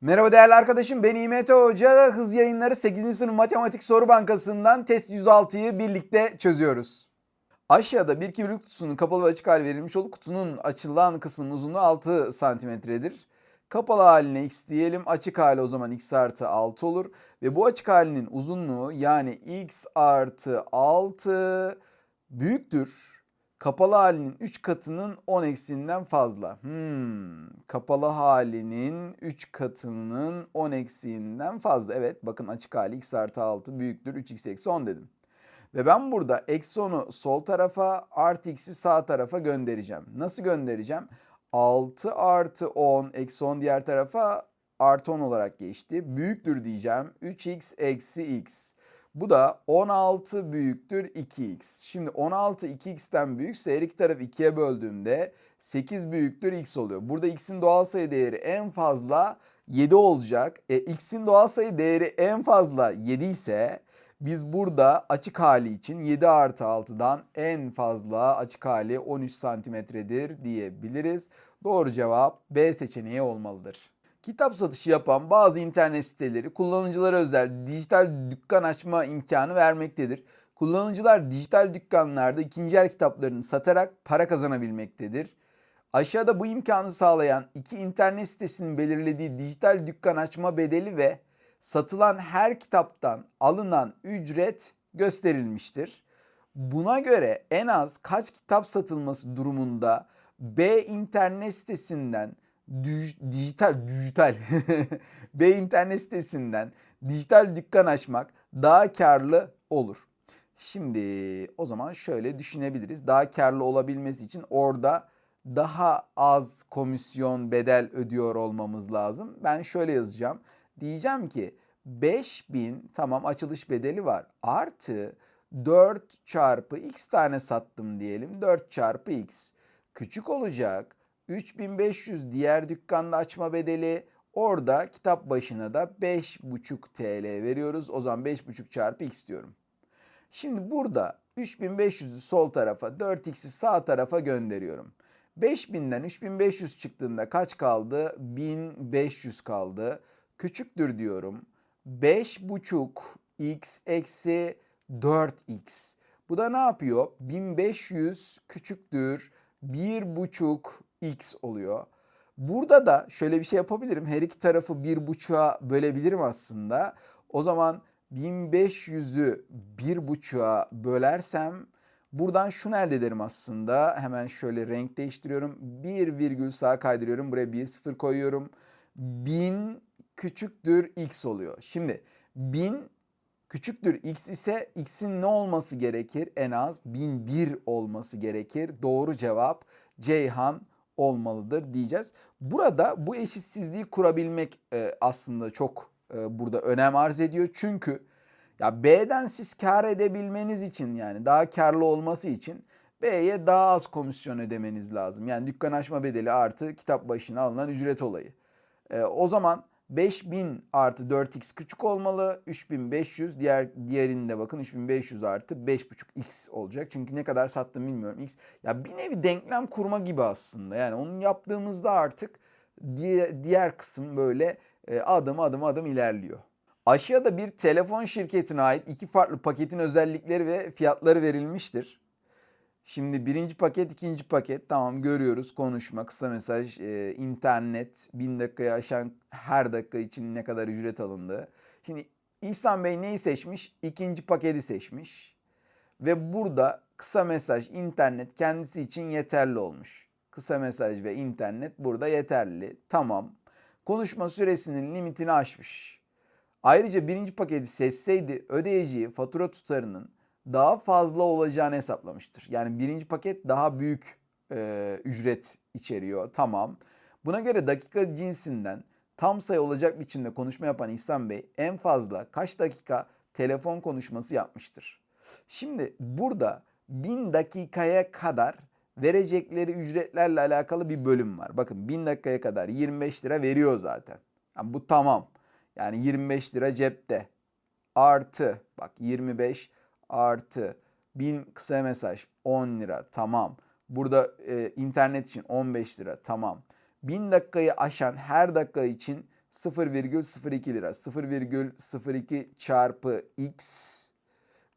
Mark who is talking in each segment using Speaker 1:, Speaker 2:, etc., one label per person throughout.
Speaker 1: Merhaba değerli arkadaşım ben İMT Hoca. Hız yayınları 8. sınıf matematik soru bankasından test 106'yı birlikte çözüyoruz. Aşağıda bir kibrit kutusunun kapalı ve açık hali verilmiş olup kutunun açılan kısmının uzunluğu 6 santimetredir. Kapalı haline x diyelim açık hali o zaman x artı 6 olur. Ve bu açık halinin uzunluğu yani x artı 6 büyüktür. Kapalı halinin 3 katının 10 eksiğinden fazla. Hmm, kapalı halinin 3 katının 10 eksiğinden fazla. Evet bakın açık hali x artı 6 büyüktür 3x eksi 10 dedim. Ve ben burada eksi 10'u sol tarafa artı x'i sağ tarafa göndereceğim. Nasıl göndereceğim? 6 artı 10 eksi 10 diğer tarafa artı 10 olarak geçti. Büyüktür diyeceğim. 3x eksi x. Bu da 16 büyüktür 2x. Şimdi 16 2x'ten büyükse her iki tarafı 2'ye böldüğümde 8 büyüktür x oluyor. Burada x'in doğal sayı değeri en fazla 7 olacak. E, x'in doğal sayı değeri en fazla 7 ise biz burada açık hali için 7 artı 6'dan en fazla açık hali 13 santimetredir diyebiliriz. Doğru cevap B seçeneği olmalıdır. Kitap satışı yapan bazı internet siteleri kullanıcılara özel dijital dükkan açma imkanı vermektedir. Kullanıcılar dijital dükkanlarda ikinci el kitaplarını satarak para kazanabilmektedir. Aşağıda bu imkanı sağlayan iki internet sitesinin belirlediği dijital dükkan açma bedeli ve satılan her kitaptan alınan ücret gösterilmiştir. Buna göre en az kaç kitap satılması durumunda B internet sitesinden dij- dijital dijital B internet sitesinden dijital dükkan açmak daha karlı olur. Şimdi o zaman şöyle düşünebiliriz. Daha karlı olabilmesi için orada daha az komisyon bedel ödüyor olmamız lazım. Ben şöyle yazacağım. Diyeceğim ki 5000 tamam açılış bedeli var. Artı 4 çarpı x tane sattım diyelim. 4 çarpı x küçük olacak. 3500 diğer dükkanda açma bedeli. Orada kitap başına da 5,5 TL veriyoruz. O zaman 5,5 çarpı x diyorum. Şimdi burada 3500'ü sol tarafa 4x'i sağ tarafa gönderiyorum. 5000'den 3500 çıktığında kaç kaldı? 1500 kaldı. Küçüktür diyorum. 5,5 x eksi 4x. Bu da ne yapıyor? 1500 küçüktür 1,5 x oluyor. Burada da şöyle bir şey yapabilirim. Her iki tarafı 1,5'a bölebilirim aslında. O zaman 1500'ü 1,5'a bölersem buradan şunu elde ederim aslında. Hemen şöyle renk değiştiriyorum. 1 virgül sağa kaydırıyorum. Buraya 1 sıfır koyuyorum. 1000 küçüktür x oluyor. Şimdi 1000 küçüktür x ise x'in ne olması gerekir? En az 1001 olması gerekir. Doğru cevap Ceyhan olmalıdır diyeceğiz. Burada bu eşitsizliği kurabilmek e, aslında çok e, burada önem arz ediyor. Çünkü ya B'den siz kar edebilmeniz için yani daha karlı olması için B'ye daha az komisyon ödemeniz lazım. Yani dükkan açma bedeli artı kitap başına alınan ücret olayı. E, o zaman 5000 artı 4x küçük olmalı. 3500 diğer diğerinde bakın 3500 artı 5.5x olacak. Çünkü ne kadar sattım bilmiyorum x. Ya bir nevi denklem kurma gibi aslında. Yani onu yaptığımızda artık diğer, diğer kısım böyle e, adım adım adım ilerliyor. Aşağıda bir telefon şirketine ait iki farklı paketin özellikleri ve fiyatları verilmiştir. Şimdi birinci paket, ikinci paket tamam görüyoruz. Konuşma, kısa mesaj, e, internet, bin dakikayı aşan her dakika için ne kadar ücret alındı. Şimdi İhsan Bey neyi seçmiş? İkinci paketi seçmiş. Ve burada kısa mesaj, internet kendisi için yeterli olmuş. Kısa mesaj ve internet burada yeterli. Tamam. Konuşma süresinin limitini aşmış. Ayrıca birinci paketi seçseydi ödeyeceği fatura tutarının daha fazla olacağını hesaplamıştır. Yani birinci paket daha büyük e, ücret içeriyor. Tamam. Buna göre dakika cinsinden tam sayı olacak biçimde konuşma yapan İhsan Bey en fazla kaç dakika telefon konuşması yapmıştır? Şimdi burada 1000 dakikaya kadar verecekleri ücretlerle alakalı bir bölüm var. Bakın 1000 dakikaya kadar 25 lira veriyor zaten. Yani bu tamam. Yani 25 lira cepte. Artı bak 25 artı 1000 kısa mesaj 10 lira tamam. Burada e, internet için 15 lira tamam. 1000 dakikayı aşan her dakika için 0,02 lira. 0,02 çarpı x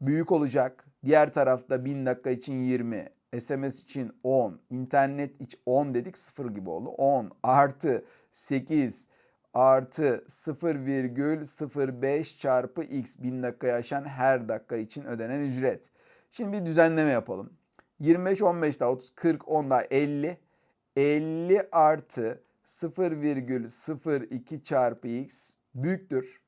Speaker 1: büyük olacak. Diğer tarafta 1000 dakika için 20, SMS için 10, internet için 10 dedik 0 gibi oldu. 10 artı 8 artı 0,05 çarpı x 1000 dakikayı aşan her dakika için ödenen ücret. Şimdi bir düzenleme yapalım. 25, 15 daha 30, 40, 10 daha 50. 50 artı 0,02 çarpı x büyüktür.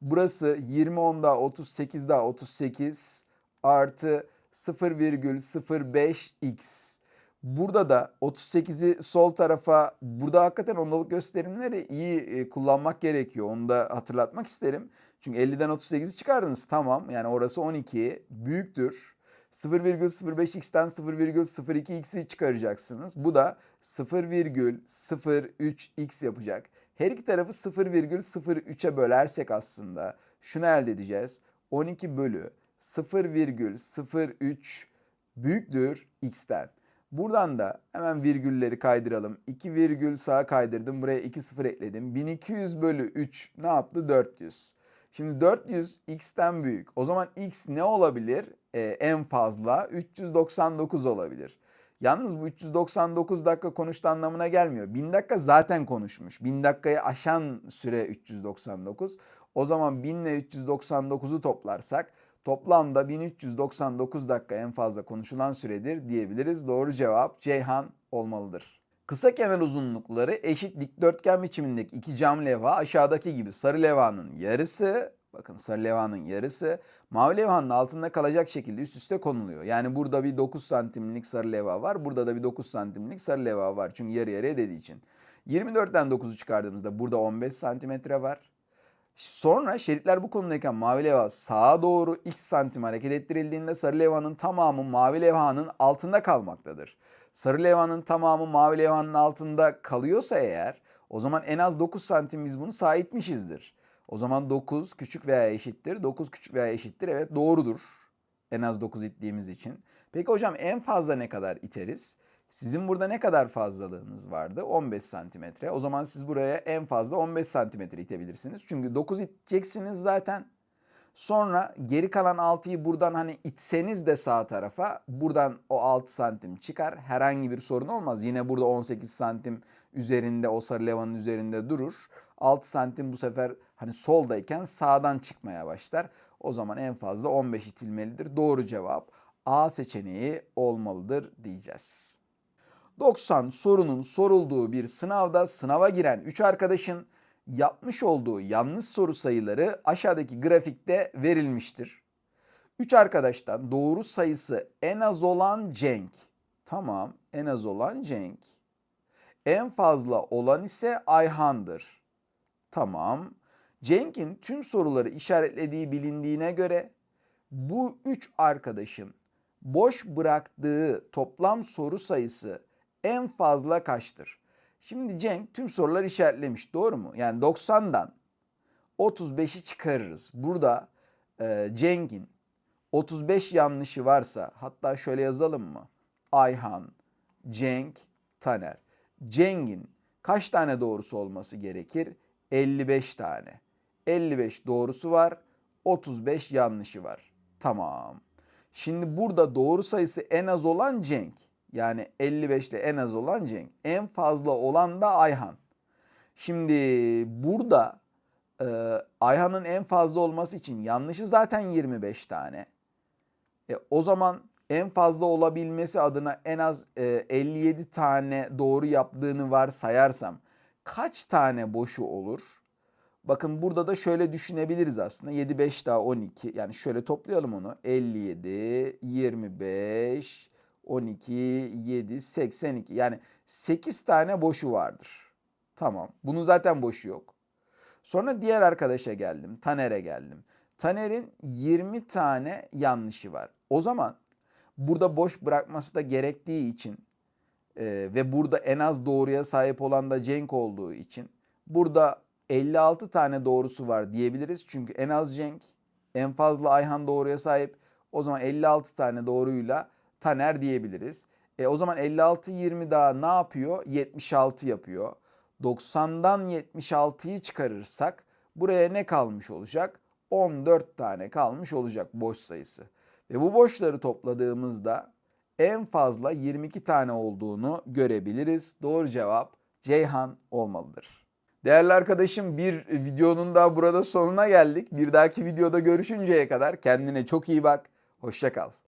Speaker 1: Burası 20 10 daha 38 daha 38 artı 0,05x. Burada da 38'i sol tarafa burada hakikaten ondalık gösterimleri iyi e, kullanmak gerekiyor. Onu da hatırlatmak isterim. Çünkü 50'den 38'i çıkardınız tamam yani orası 12 büyüktür. 0,05x'ten 0,02x'i çıkaracaksınız. Bu da 0,03x yapacak. Her iki tarafı 0,03'e bölersek aslında şunu elde edeceğiz. 12 bölü 0,03 büyüktür x'ten. Buradan da hemen virgülleri kaydıralım. 2 virgül sağa kaydırdım. Buraya 2 sıfır ekledim. 1200 bölü 3 ne yaptı? 400. Şimdi 400 x'ten büyük. O zaman x ne olabilir? Ee, en fazla 399 olabilir. Yalnız bu 399 dakika konuştu anlamına gelmiyor. 1000 dakika zaten konuşmuş. 1000 dakikayı aşan süre 399. O zaman 1000 ile 399'u toplarsak toplamda 1399 dakika en fazla konuşulan süredir diyebiliriz. Doğru cevap Ceyhan olmalıdır. Kısa kenar uzunlukları eşit dikdörtgen biçimindeki iki cam levha aşağıdaki gibi sarı levhanın yarısı bakın sarı levhanın yarısı mavi levhanın altında kalacak şekilde üst üste konuluyor. Yani burada bir 9 santimlik sarı levha var. Burada da bir 9 santimlik sarı levha var. Çünkü yarı yarıya dediği için. 24'ten 9'u çıkardığımızda burada 15 santimetre var. Sonra şeritler bu konudayken mavi levha sağa doğru x santim hareket ettirildiğinde sarı levhanın tamamı mavi levhanın altında kalmaktadır. Sarı levhanın tamamı mavi levhanın altında kalıyorsa eğer o zaman en az 9 santim biz bunu sağa itmişizdir. O zaman 9 küçük veya eşittir. 9 küçük veya eşittir. Evet doğrudur. En az 9 ittiğimiz için. Peki hocam en fazla ne kadar iteriz? Sizin burada ne kadar fazlalığınız vardı? 15 santimetre. O zaman siz buraya en fazla 15 santimetre itebilirsiniz. Çünkü 9 iteceksiniz zaten. Sonra geri kalan 6'yı buradan hani itseniz de sağ tarafa buradan o 6 santim çıkar. Herhangi bir sorun olmaz. Yine burada 18 santim üzerinde o sarı levanın üzerinde durur. 6 santim bu sefer hani soldayken sağdan çıkmaya başlar. O zaman en fazla 15 itilmelidir. Doğru cevap A seçeneği olmalıdır diyeceğiz. 90 sorunun sorulduğu bir sınavda sınava giren 3 arkadaşın yapmış olduğu yanlış soru sayıları aşağıdaki grafikte verilmiştir. 3 arkadaştan doğru sayısı en az olan Cenk. Tamam, en az olan Cenk. En fazla olan ise Ayhan'dır. Tamam. Cenk'in tüm soruları işaretlediği bilindiğine göre bu 3 arkadaşın boş bıraktığı toplam soru sayısı en fazla kaçtır? Şimdi Cenk tüm soruları işaretlemiş doğru mu? Yani 90'dan 35'i çıkarırız. Burada e, Cenk'in 35 yanlışı varsa hatta şöyle yazalım mı? Ayhan, Cenk, Taner. Cenk'in kaç tane doğrusu olması gerekir? 55 tane. 55 doğrusu var, 35 yanlışı var. Tamam. Şimdi burada doğru sayısı en az olan Cenk. Yani 55 ile en az olan Cenk. En fazla olan da Ayhan. Şimdi burada e, Ayhan'ın en fazla olması için yanlışı zaten 25 tane. E, o zaman en fazla olabilmesi adına en az e, 57 tane doğru yaptığını varsayarsam kaç tane boşu olur? Bakın burada da şöyle düşünebiliriz aslında. 7, 5 daha 12. Yani şöyle toplayalım onu. 57, 25, 12, 7, 82. Yani 8 tane boşu vardır. Tamam. Bunun zaten boşu yok. Sonra diğer arkadaşa geldim. Taner'e geldim. Taner'in 20 tane yanlışı var. O zaman burada boş bırakması da gerektiği için e, ve burada en az doğruya sahip olan da Cenk olduğu için burada 56 tane doğrusu var diyebiliriz. Çünkü en az Cenk, en fazla Ayhan doğruya sahip. O zaman 56 tane doğruyla Taner diyebiliriz. E, o zaman 56 20 daha ne yapıyor? 76 yapıyor. 90'dan 76'yı çıkarırsak buraya ne kalmış olacak? 14 tane kalmış olacak boş sayısı. Ve bu boşları topladığımızda en fazla 22 tane olduğunu görebiliriz. Doğru cevap Ceyhan olmalıdır. Değerli arkadaşım bir videonun daha burada sonuna geldik. Bir dahaki videoda görüşünceye kadar kendine çok iyi bak. Hoşça kal.